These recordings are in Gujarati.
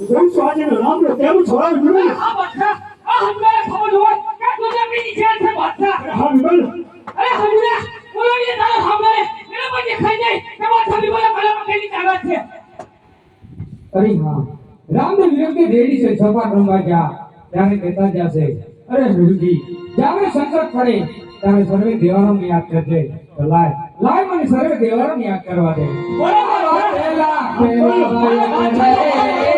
જોઈશું આજે રામ નો કેમ છોડાવ વિમલ આ બાદશાહ આ હમણાં ખબર હોય કે તુજે મેરી જેલ છે બાદશાહ. હા વિમલ. અરે હમણાં બોલો તારો સામે મેરા પર દેખાઈ જાય. કે બાદશાહ વિમલ કલમ કેની તાકાત છે? અરે હા. વિરોધી છે રમવા ગયા. ત્યારે કહેતા જશે અરે ગુરુજી જ્યારે સંકટ પડે ત્યારે સર્વે દેવાનો યાદ કરજે. લાય લાય મને સર્વે દેવાનો યાદ કરવા દે. બોલો બોલો પેલા પેલા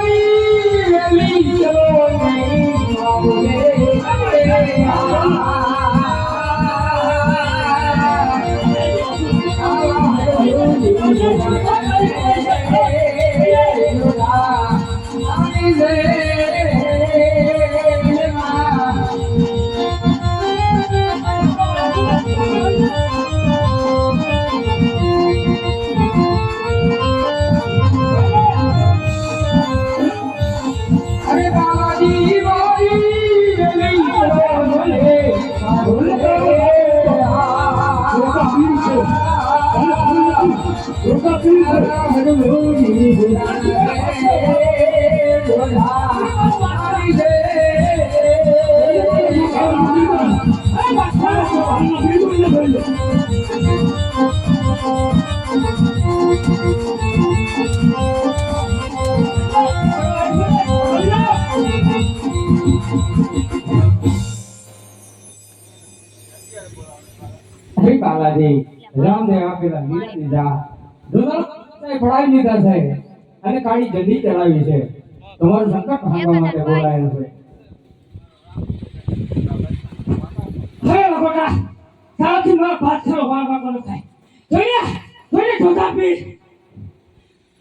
મારી હે બાલાજી રામદેવ આપેલા વીરા દુનિયા પડાવી દીધા છે અને કાળી જલ્દી ચલાવી છે. તમારું સંકટ ભાંગવા માટે બોલાયેલું છે. હે ભગવાન સાથી મારા બાદશાહનો વાર વાર થાય. જોઈએ જોઈએ જોતા પીર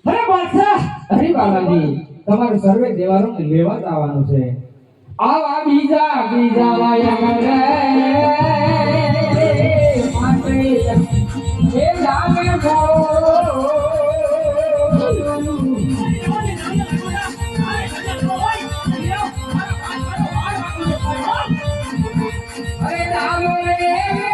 અરે બાદશાહ અરે બાલાજી તમારે સર્વે દેવાનું લેવા આવવાનું છે. આવા બીજા બીજા વાયા કરે. માટે એ લાગે રે